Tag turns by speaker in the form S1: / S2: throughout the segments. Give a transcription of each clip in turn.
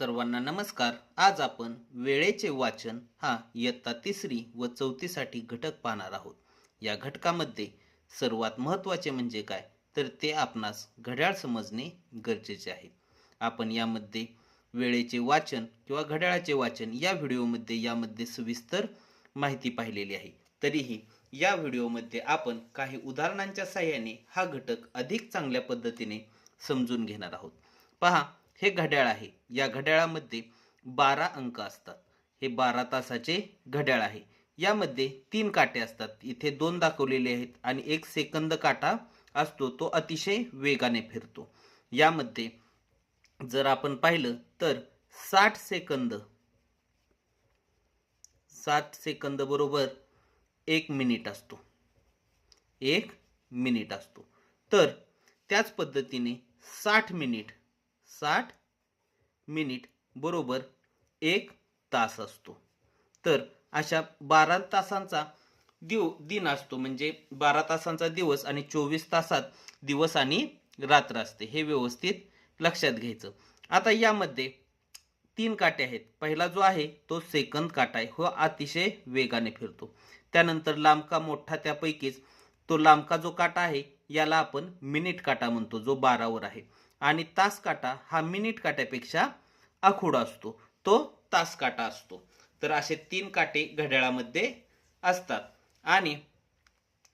S1: सर्वांना नमस्कार. आज आपण वेळेचे वाचन हा इयत्ता तिसरी व चौथीसाठी घटक पाहणार आहोत. या घटकामध्ये सर्वात महत्त्वाचे म्हणजे काय? तर ते आपणास घड्याळ समजणे गरजेचे आहे. आपण यामध्ये वेळेचे वाचन किंवा घड्याळाचे वाचन या व्हिडिओमध्ये यामध्ये सविस्तर माहिती पाहिलेली आहे. तरीही या व्हिडिओमध्ये आपण काही उदाहरणांच्या साहाय्याने हा घटक अधिक चांगल्या पद्धतीने समजून घेणार आहोत. पहा हे घड्याळ आहे. या घड्याळामध्ये बारा अंक असतात. हे बारा तासाचे घड्याळ आहे. यामध्ये तीन काटे असतात. इथे दोन दाखवलेले आहेत आणि एक सेकंद काटा असतो. तो अतिशय वेगाने फिरतो. यामध्ये जर आपण पाहिलं तर साठ सेकंद साठ सेकंद बरोबर एक मिनिट असतो. एक मिनिट असतो. तर त्याच पद्धतीने साठ मिनिट साठ मिनिट बरोबर एक तास असतो. तर अशा बारा तासांचा दिव दिन असतो. म्हणजे बारा तासांचा दिवस आणि चोवीस तासात दिवस आणि रात्र असते. हे व्यवस्थित लक्षात घ्यायचं. आता यामध्ये तीन काटे आहेत. पहिला जो आहे तो सेकंद काटा आहे. हो अतिशय वेगाने फिरतो. त्यानंतर लांबका मोठा त्यापैकीच तो लांबका जो काटा आहे याला आपण मिनिट काटा म्हणतो जो बारावर आहे. आणि तास काटा हा मिनिट काट्यापेक्षा आखूड असतो. तो तास काटा असतो. तर असे तीन काटे घड्याळामध्ये असतात. आणि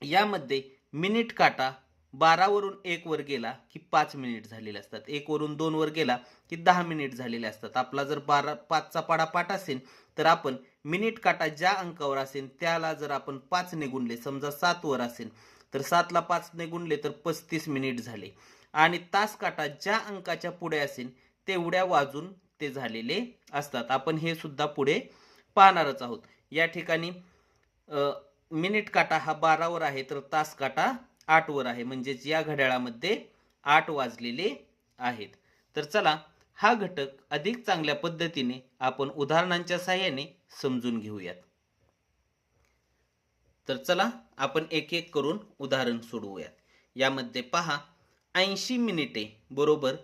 S1: यामध्ये मिनिट काटा बारावरून एक वर गेला की पाच मिनिट झालेले असतात. एक वरून दोन वर गेला की दहा मिनिट झालेले असतात. आपला जर बारा पाचचा पाडापाठ असेल तर आपण मिनिट काटा ज्या अंकावर असेल त्याला जर आपण पाच ने गुणले समजा सात वर असेल तर सातला पाच ने गुणले तर पस्तीस मिनिट झाले. आणि तास काटा ज्या अंकाच्या पुढे असेल तेवढ्या वाजून ते झालेले असतात. आपण हे सुद्धा पुढे पाहणारच आहोत. या ठिकाणी मिनिट काटा हा बारावर आहे तर तास काटा आठवर आहे. म्हणजेच या घड्याळामध्ये आठ वाजलेले आहेत. तर चला हा घटक अधिक चांगल्या पद्धतीने आपण उदाहरणांच्या सहाय्याने समजून घेऊयात. तर चला आपण एक एक करून उदाहरण सोडवूयात. यामध्ये पहा ऐंशी मिनिटे बरोबर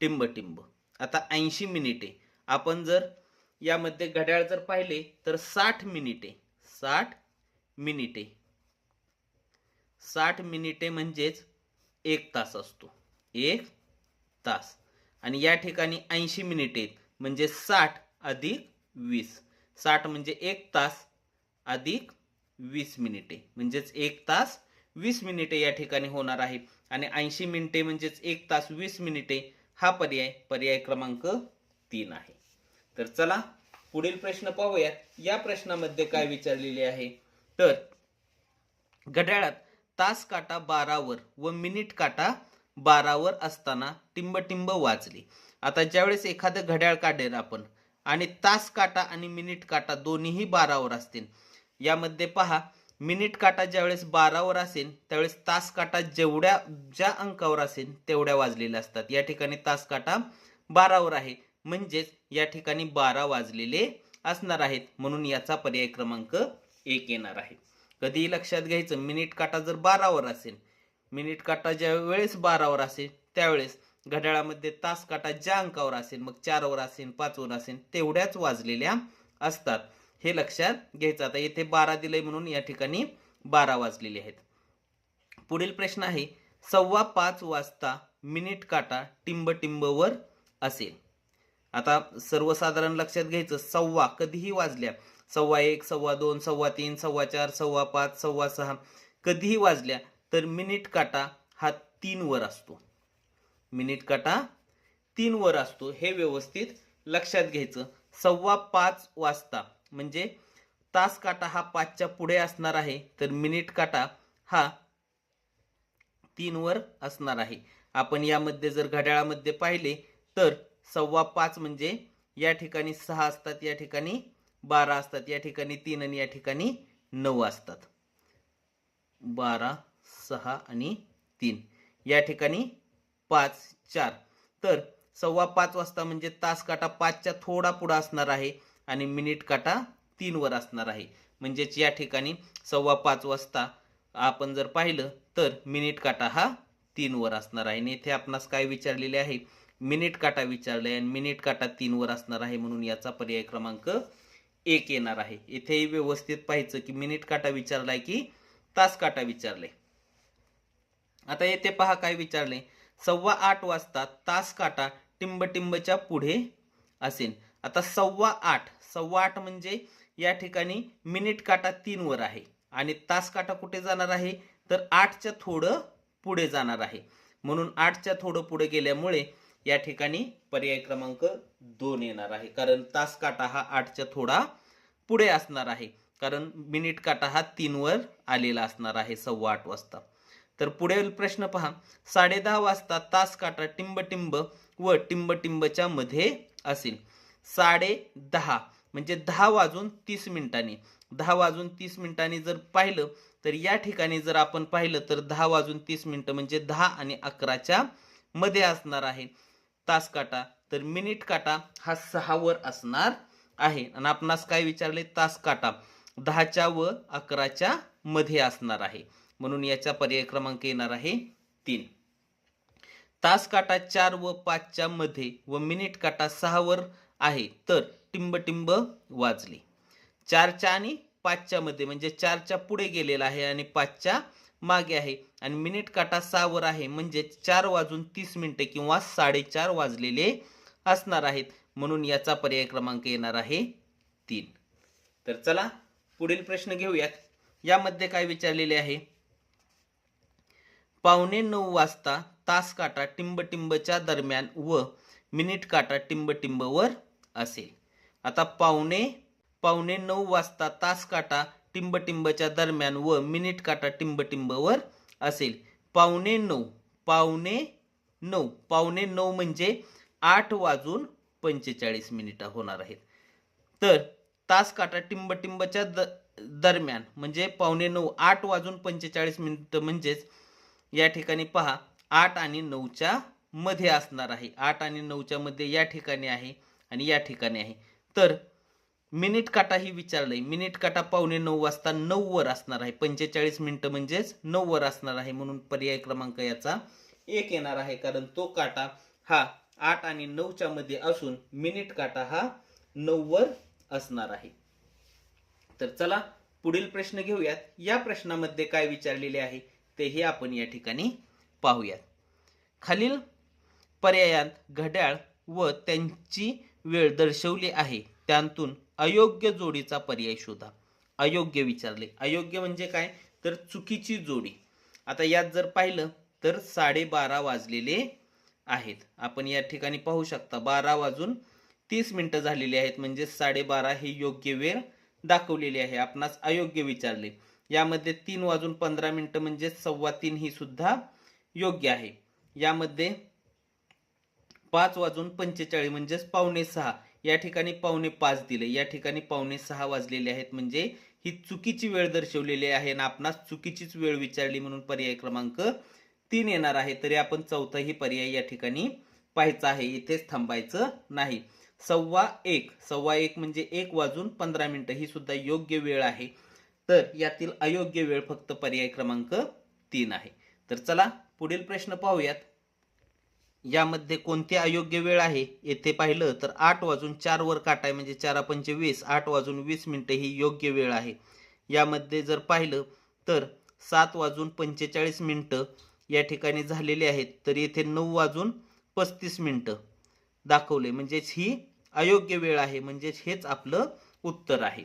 S1: टिंब टिंब आता ऐंशी मिनिटे. आपण जर यामध्ये घड्याळ जर पाहिले तर साठ मिनिटे. साठ मिनिटे. साठ मिनिटे म्हणजेच एक तास असतो. एक तास. आणि या ठिकाणी ऐंशी मिनिटे म्हणजे साठ अधिक वीस. साठ म्हणजे एक तास अधिक वीस मिनिटे. म्हणजेच एक तास वीस मिनिटे या ठिकाणी होणार आहे. आणि ऐंशी मिनिटे म्हणजेच एक तास वीस मिनिटे. हा पर्याय पर्याय क्रमांक तीन आहे. तर चला पुढील प्रश्न पाहूयात. या प्रश्नामध्ये काय विचारलेले आहे? तर घड्याळात तास काटा बारावर व मिनिट काटा बारावर असताना टिंबटिंब टिंब वाजली. आता ज्यावेळेस एखादं घड्याळ काढेल आपण आणि तास काटा आणि मिनिट काटा दोन्हीही बारावर असतील यामध्ये पहा मिनिट काटा ज्यावेळेस बारावर असेल त्यावेळेस तास काटा जेवढ्या ज्या अंकावर असेल तेवढ्या वाजलेल्या असतात. या ठिकाणी तास काटा बारावर आहे. म्हणजेच या ठिकाणी बारा वाजलेले असणार आहेत. म्हणून याचा पर्याय क्रमांक एक येणार आहे. कधीही लक्षात घ्यायचं मिनिट काटा जर बारावर असेल मिनिट काटा ज्या वेळेस बारावर असेल त्यावेळेस घड्याळामध्ये तास काटा ज्या अंकावर असेल मग चारवर असेल पाचवर असेल तेवढ्याच वाजलेल्या असतात. हे लक्षात घ्यायचं. आता येथे बारा दिलंय म्हणून या ठिकाणी बारा वाजलेले आहेत. पुढील प्रश्न आहे सव्वा पाच वाजता मिनिट काटा टिंब टिंबवर असेल. आता सर्वसाधारण लक्षात घ्यायचं सव्वा कधीही वाजल्या सव्वा एक सव्वा दोन सव्वा तीन सव्वा चार सव्वा पाच सव्वा सहा कधीही वाजल्या तर मिनिट काटा हा तीनवर असतो. मिनिट काटा तीन वर असतो हे व्यवस्थित लक्षात घ्यायचं. सव्वा पाच वाजता म्हणजे तास काटा हा पाचच्या पुढे असणार आहे तर मिनिट काटा हा तीनवर असणार आहे. आपण यामध्ये जर घड्याळामध्ये पाहिले तर सव्वा पाच म्हणजे या ठिकाणी सहा असतात या ठिकाणी बारा असतात या ठिकाणी तीन आणि या ठिकाणी नऊ असतात. बारा सहा आणि तीन. या ठिकाणी पाच चार. तर सव्वा पाच वाजता म्हणजे तास काटा पाचच्या थोडा पुढं असणार आहे. आणि मिनिट काटा तीनवर असणार आहे. म्हणजेच या ठिकाणी सव्वा पाच वाजता आपण जर पाहिलं तर मिनिट काटा हा तीनवर असणार आहे. आणि इथे आपणास काय विचारलेले आहे? मिनिट काटा विचारले आणि मिनिट काटा तीनवर असणार आहे म्हणून याचा पर्याय क्रमांक एक येणार आहे. इथेही व्यवस्थित पाहायचं की मिनिट काटा विचारलाय की तास काटा विचारले. आता येथे पहा काय विचारले. सव्वा आठ वाजता तास काटा टिंबटिंबच्या पुढे असेल. आता सव्वा आठ सव्वा आठ म्हणजे या ठिकाणी मिनिट काटा तीनवर आहे. आणि तास काटा कुठे जाणार आहे? तर आठच्या थोडं पुढे जाणार आहे. म्हणून आठच्या थोडं पुढे गेल्यामुळे या ठिकाणी पर्याय क्रमांक दोन येणार आहे. कारण तास काटा हा आठच्या थोडा पुढे असणार आहे. कारण मिनिट काटा हा तीनवर आलेला असणार आहे सव्वा आठ वाजता. तर पुढील प्रश्न पहा. साडेदहा वाजता तास काटा टिंबटिंब व टिंबटिंबच्या मध्ये असेल. साडे दहा. म्हणजे दहा वाजून तीस मिनिटांनी. दहा वाजून तीस मिनिटांनी जर पाहिलं तर या ठिकाणी जर आपण पाहिलं तर दहा वाजून तीस मिनिटं म्हणजे दहा आणि अकराच्या मध्ये असणार आहे. तास काटा. तर मिनिट काटा हा सहावर असणार आहे. आणि आपणास काय विचारले? तास काटा. दहाच्या व अकराच्या मध्ये असणार आहे. म्हणून याचा पर्याय क्रमांक येणार आहे तीन. तास काटा चार व पाचच्या मध्ये व मिनिट काटा सहावर आहे. तर टिंबटिंब वाजले. चारच्या आणि पाचच्या मध्ये म्हणजे चारच्या पुढे गेलेला आहे आणि पाचच्या मागे आहे. आणि मिनिट काटा सहावर आहे म्हणजे चार वाजून तीस मिनिटे किंवा साडेचार वाजलेले असणार आहेत. म्हणून याचा पर्याय क्रमांक येणार आहे तीन. तर चला पुढील प्रश्न घेऊयात. यामध्ये काय विचारलेले आहे? पावणे नऊ वाजता तास काटा टिंबटिंबच्या दरम्यान व मिनिट काटा टिंबटिंबवर असेल. आता पावणे पावणे नऊ वाजता तास काटा टिंबटिंबच्या दरम्यान व मिनिट काटा टिंबटिंबवर असेल. पावणे नऊ पावणे नऊ पावणे नऊ म्हणजे आठ वाजून पंचेचाळीस मिनिटं होणार आहेत. तर तास काटा टिंबटिंबच्या द दरम्यान म्हणजे पावणे नऊ आठ वाजून पंचेचाळीस मिनिटं म्हणजेच या ठिकाणी पहा आठ आणि नऊच्या मध्ये असणार आहे. आठ आणि नऊच्या मध्ये या ठिकाणी आहे. आणि या ठिकाणी आहे. तर मिनिट काटा ही विचारलंय. मिनिट काटा पावणे नऊ वाजता नऊ वर असणार आहे. पंचेचाळीस मिनिटं म्हणजेच नऊ वर असणार आहे म्हणून पर्याय क्रमांक याचा एक येणार आहे. कारण तो काटा हा आठ आणि नऊच्या मध्ये असून मिनिट काटा हा नऊ वर असणार आहे. तर चला पुढील प्रश्न घेऊयात. या प्रश्नामध्ये काय विचारलेले आहे तेही आपण या ठिकाणी पाहूयात. खालील पर्यायात घड्याळ व त्यांची वेळ दर्शवली आहे. त्यातून अयोग्य जोडीचा पर्याय शोधा. अयोग्य विचारले. अयोग्य म्हणजे काय? तर चुकीची जोडी. आता यात जर पाहिलं तर साडेबारा वाजलेले आहेत. आपण या ठिकाणी पाहू शकता बारा वाजून तीस मिनटं झालेली आहेत. म्हणजे साडेबारा ही योग्य वेळ दाखवलेली आहे. आपणास अयोग्य विचारले. यामध्ये तीन वाजून पंधरा मिनटं म्हणजे सव्वा तीन ही सुद्धा योग्य आहे. यामध्ये पाच वाजून पंचेचाळीस म्हणजेच पावणे सहा. या ठिकाणी पावणे पाच दिले. या ठिकाणी पावणे सहा वाजलेले आहेत म्हणजे ही चुकीची वेळ दर्शवलेली आहे आणि आपणास चुकीचीच वेळ विचारली म्हणून पर्याय क्रमांक तीन येणार आहे. तरी आपण चौथाही पर्याय या ठिकाणी पाहायचा आहे. इथेच थांबायचं नाही. सव्वा एक. सव्वा एक म्हणजे एक वाजून पंधरा मिनिटं. ही सुद्धा योग्य वेळ आहे. तर यातील अयोग्य वेळ फक्त पर्याय क्रमांक तीन आहे. तर चला पुढील प्रश्न पाहूयात. यामध्ये कोणती अयोग्य वेळ आहे? येथे पाहिलं तर आठ वाजून चार वर काटाय म्हणजे चारा पंचे वीस आठ वाजून वीस मिनटं ही योग्य वेळ आहे. यामध्ये जर पाहिलं तर सात वाजून पंचेचाळीस मिनटं या ठिकाणी झालेली आहेत तर येथे नऊ वाजून पस्तीस मिनटं दाखवले. म्हणजेच ही अयोग्य वेळ आहे म्हणजेच हेच आपलं उत्तर आहे.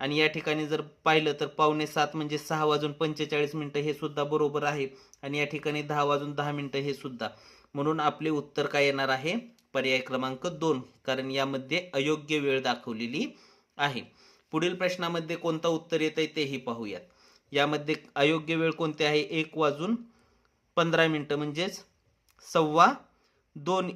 S1: आणि या ठिकाणी जर पाहिलं तर पावणे सात म्हणजे सहा वाजून पंचेचाळीस मिनटं हे सुद्धा बरोबर आहे. आणि या ठिकाणी दहा वाजून दहा मिनटं हे सुद्धा. म्हणून आपले उत्तर काय येणार आहे? पर्याय क्रमांक दोन. कारण यामध्ये अयोग्य वेळ दाखवलेली आहे. पुढील प्रश्नामध्ये कोणतं उत्तर येत आहे तेही पाहूयात. यामध्ये अयोग्य वेळ कोणती आहे? एक वाजून पंधरा मिनटं म्हणजेच सव्वा दोन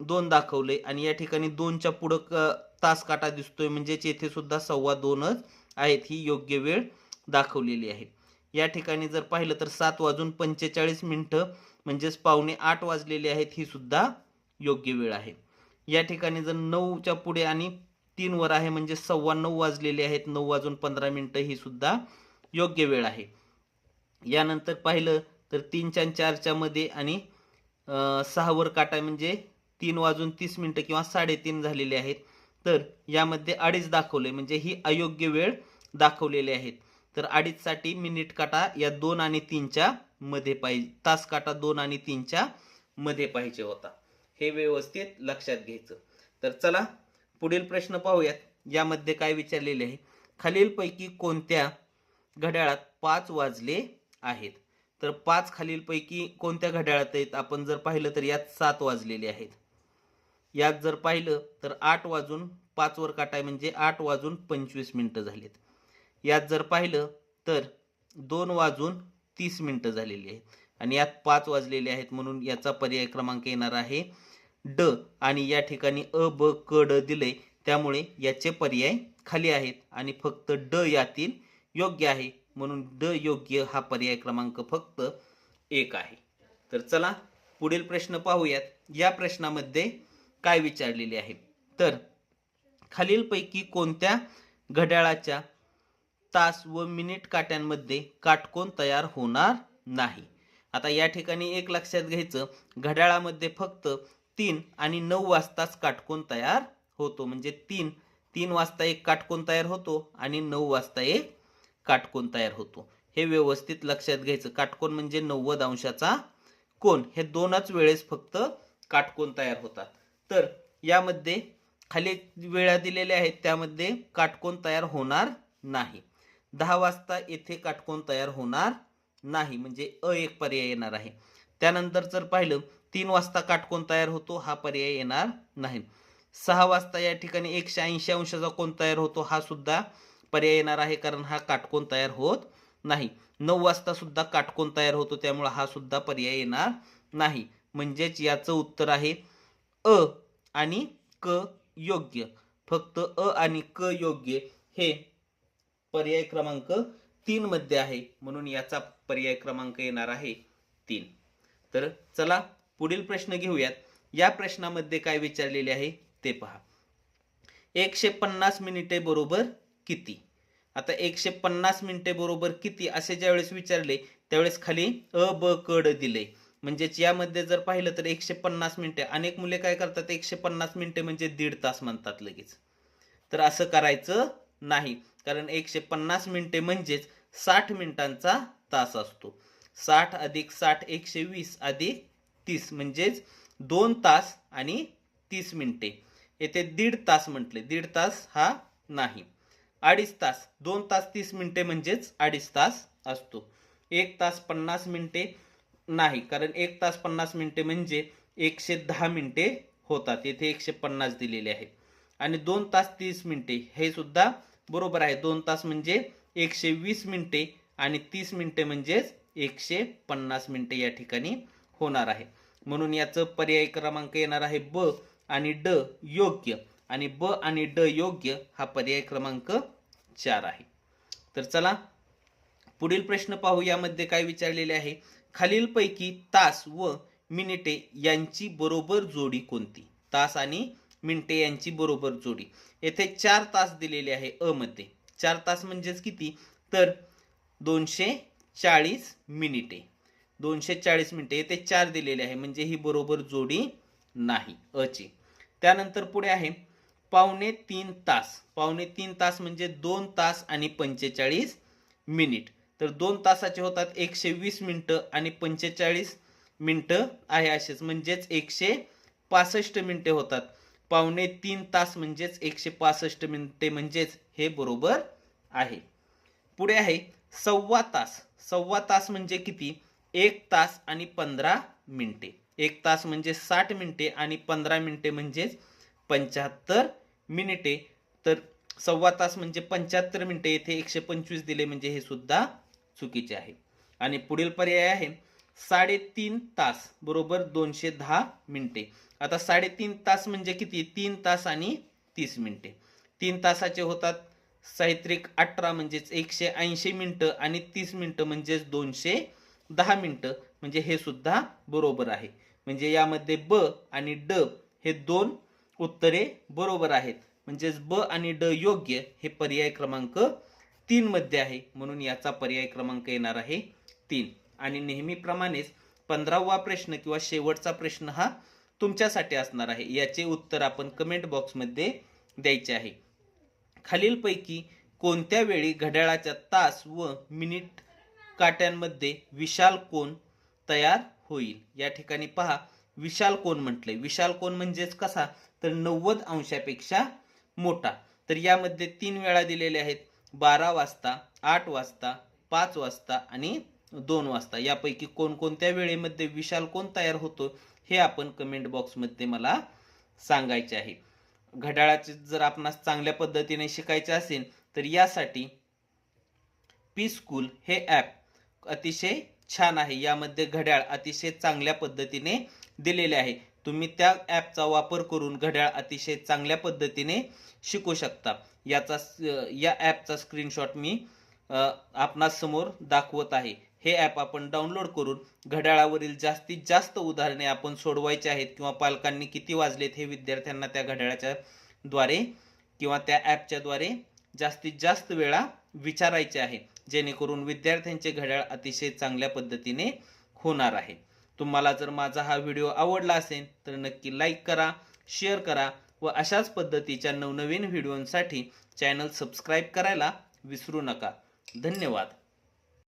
S1: दोन दाखवले. आणि या ठिकाणी दोनच्या पुढं क तास काटा दिसतोय. म्हणजेच येथे सुद्धा सव्वा दोनच आहेत. ही योग्य वेळ दाखवलेली आहे. या ठिकाणी जर पाहिलं तर सात वाजून पंचेचाळीस मिनटं म्हणजेच पावणे आठ वाजलेले आहेत ही सुद्धा योग्य वेळ आहे. या ठिकाणी जर नऊच्या पुढे आणि तीन वर आहे म्हणजे सव्वा नऊ वाजलेले आहेत नऊ वाजून पंधरा मिनटं ही सुद्धा योग्य वेळ आहे. यानंतर पाहिलं तर तीनच्या चारच्या मध्ये आणि सहा सहावर काटा म्हणजे तीन वाजून तीस मिनटं किंवा साडेतीन झालेले आहेत. तर यामध्ये अडीच दाखवले म्हणजे ही अयोग्य वेळ दाखवलेली आहेत. तर अडीचसाठी मिनिट काटा या दोन आणि तीनच्या मध्ये पाहिजे तास काटा दोन आणि तीनच्या मध्ये पाहिजे होता. हे व्यवस्थित लक्षात घ्यायचं. तर चला पुढील प्रश्न पाहूयात. यामध्ये काय विचारलेले आहे? खालीलपैकी कोणत्या घड्याळात पाच वाजले आहेत? तर पाच खालीलपैकी कोणत्या घड्याळात आहेत? आपण जर पाहिलं तर यात सात वाजलेले आहेत. यात जर पाहिलं तर आठ वाजून पाचवर काटाय म्हणजे आठ वाजून पंचवीस मिनटं झालीत. यात जर पाहिलं तर दोन वाजून तीस मिनटं झालेली आहेत. आणि यात पाच वाजलेले आहेत म्हणून याचा पर्याय क्रमांक येणार आहे ड. आणि या ठिकाणी अ ब क ड दिले त्यामुळे याचे पर्याय खाली आहेत. आणि फक्त ड यातील योग्य आहे म्हणून ड योग्य हा पर्याय क्रमांक फक्त एक आहे. तर चला पुढील प्रश्न पाहूयात. या प्रश्नामध्ये काय विचारलेले आहे? तर खालीलपैकी कोणत्या घड्याळाच्या तास व मिनिट काट्यांमध्ये काटकोन तयार होणार नाही. आता या ठिकाणी एक लक्षात घ्यायचं घड्याळामध्ये फक्त तीन आणि नऊ वाजताच काटकोन तयार होतो. म्हणजे तीन तीन वाजता एक काटकोन तयार होतो आणि नऊ वाजता एक काटकोन तयार होतो. हे व्यवस्थित लक्षात घ्यायचं. काटकोन म्हणजे नव्वद अंशाचा कोण हे दोनच वेळेस फक्त काटकोन तयार होतात. तर यामध्ये खाली वेळा दिलेल्या आहेत त्यामध्ये काटकोन तयार होणार नाही. दहा वाजता येथे काटकोन तयार होणार नाही म्हणजे अ एक पर्याय येणार आहे. त्यानंतर जर पाहिलं तीन वाजता काटकोन तयार होतो हा पर्याय येणार नाही. सहा वाजता या ठिकाणी एकशे ऐंशी अंशाचा कोण तयार होतो हा सुद्धा पर्याय येणार आहे कारण हा काटकोन तयार होत नाही. नऊ वाजता सुद्धा काटकोन तयार होतो त्यामुळे हा सुद्धा पर्याय येणार नाही. म्हणजेच याचं उत्तर आहे अ आणि क योग्य. फक्त अ आणि क योग्य हे पर्याय क्रमांक तीन मध्ये आहे. म्हणून याचा पर्याय क्रमांक येणार आहे तीन. तर चला पुढील प्रश्न घेऊयात. या प्रश्नामध्ये काय विचारलेले आहे ते पहा. एकशे पन्नास मिनिटे बरोबर किती? आता एकशे पन्नास मिनिटे बरोबर किती असे ज्यावेळेस विचारले त्यावेळेस खाली अ ब कड दिले. म्हणजेच यामध्ये जर पाहिलं तर एकशे पन्नास मिनिटे. अनेक मुले काय करतात एकशे पन्नास मिनिटे म्हणजे दीड तास म्हणतात लगेच. तर असं करायचं नाही. कारण एकशे पन्नास मिनिटे म्हणजेच साठ मिनिटांचा तास असतो. साठ अधिक साठ एकशे वीस अधिक तीस म्हणजेच दोन तास आणि तीस मिनिटे. येथे दीड तास म्हटले. दीड तास हा नाही. अडीच तास. दोन तास तीस मिनिटे म्हणजेच अडीच तास असतो. एक तास पन्नास मिनिटे नाही. कारण एक तास पन्नास मिनिटे म्हणजे एकशे दहा मिनिटे होतात. येथे एकशे पन्नास दिलेले आहे. आणि दोन तास तीस मिनिटे. हे सुद्धा बरोबर आहे. दोन तास म्हणजे एकशे वीस मिनिटे आणि तीस मिनिटे म्हणजेच एकशे पन्नास मिनिटे या ठिकाणी होणार आहे. म्हणून याचं पर्याय क्रमांक येणार आहे ब आणि ड योग्य आणि ब आणि ड योग्य हा पर्याय क्रमांक चार आहे. तर चला पुढील प्रश्न पाहू. यामध्ये काय विचारलेले आहे? खालीलपैकी तास व मिनिटे यांची बरोबर जोडी कोणती? तास आणि मिनटे यांची बरोबर जोडी. येथे चार तास दिलेले आहे अ मध्ये चार तास म्हणजेच किती? तर दोनशे चाळीस मिनिटे. दोनशे चाळीस मिनिटे. येथे चार दिलेले आहे. म्हणजे ही बरोबर जोडी नाही. अची त्यानंतर पुढे आहे. पावणे तीन तास. पावणे तीन तास म्हणजे दोन तास आणि पंचेचाळीस मिनिट. तर दोन तासाचे होतात एकशे वीस मिनटं आणि पंचेचाळीस मिनटं आहे असेच. म्हणजेच एकशे पासष्ट मिनिटे होतात. पावणे तीन तास म्हणजेच एकशे पासष्ट मिनिटे म्हणजेच हे बरोबर आहे. पुढे आहे सव्वा तास. सव्वा तास म्हणजे किती? एक तास आणि पंधरा मिनिटे. एक तास म्हणजे साठ मिनिटे आणि पंधरा मिनिटे म्हणजेच पंच्याहत्तर मिनिटे. तर सव्वा तास म्हणजे पंच्याहत्तर मिनिटे. येथे एकशे पंचवीस दिले म्हणजे हे सुद्धा चुकीचे आहे. आणि पुढील पर्याय आहे साडेतीन तास बरोबर दोनशे दहा मिनिटे. आता साडेतीन तास म्हणजे किती? तीन तास आणि तीस मिनिटे. तीन तासाचे होतात साहित्रिक अठरा म्हणजेच एकशे ऐंशी मिनटं आणि तीस मिनटं म्हणजेच दोनशे दहा मिनटं. म्हणजे हे सुद्धा बरोबर आहे. म्हणजे यामध्ये ब आणि ड हे दोन उत्तरे बरोबर आहेत. म्हणजेच ब आणि ड योग्य हे पर्याय क्रमांक तीन मध्ये आहे. म्हणून याचा पर्याय क्रमांक येणार आहे तीन. आणि नेहमीप्रमाणेच पंधरावा प्रश्न किंवा शेवटचा प्रश्न हा तुमच्यासाठी असणार आहे. याचे उत्तर आपण कमेंट बॉक्समध्ये द्यायचे आहे. खालीलपैकी कोणत्या वेळी घड्याळाच्या तास व मिनिट काट्यांमध्ये विशाल कोण तयार होईल? या ठिकाणी पहा विशाल कोण म्हटले विशाल कोण म्हणजेच कसा? तर नव्वद अंशापेक्षा मोठा. तर यामध्ये तीन वेळा दिलेल्या आहेत. बारा वाजता आठ वाजता पाच वाजता आणि दोन वाजता. यापैकी कोणकोणत्या वेळेमध्ये विशाल कोण तयार होतो? हे आपण कमेंट बॉक्समध्ये मला सांगायचे आहे. घड्याळाचे जर आपणास चांगल्या पद्धतीने शिकायचे असेल तर यासाठी पी स्कूल हे ॲप अतिशय छान आहे. यामध्ये घड्याळ अतिशय चांगल्या पद्धतीने दिलेले आहे. तुम्ही त्या ॲपचा वापर करून घड्याळ अतिशय चांगल्या पद्धतीने शिकू शकता. याचा या ॲपचा स्क्रीनशॉट मी आपणासमोर आपणास समोर दाखवत आहे. हे ॲप आपण डाउनलोड करून घड्याळावरील जास्तीत जास्त उदाहरणे आपण सोडवायची आहेत किंवा पालकांनी किती वाजलेत हे विद्यार्थ्यांना त्या घड्याळाच्या द्वारे किंवा त्या ॲपच्याद्वारे जास्तीत जास्त वेळा विचारायचे आहे जेणेकरून विद्यार्थ्यांचे घड्याळ अतिशय चांगल्या पद्धतीने होणार आहे. तुम्हाला जर माझा हा व्हिडिओ आवडला असेल तर नक्की लाईक करा शेअर करा व अशाच पद्धतीच्या नवनवीन व्हिडिओंसाठी चॅनल सबस्क्राईब करायला विसरू नका. धन्यवाद.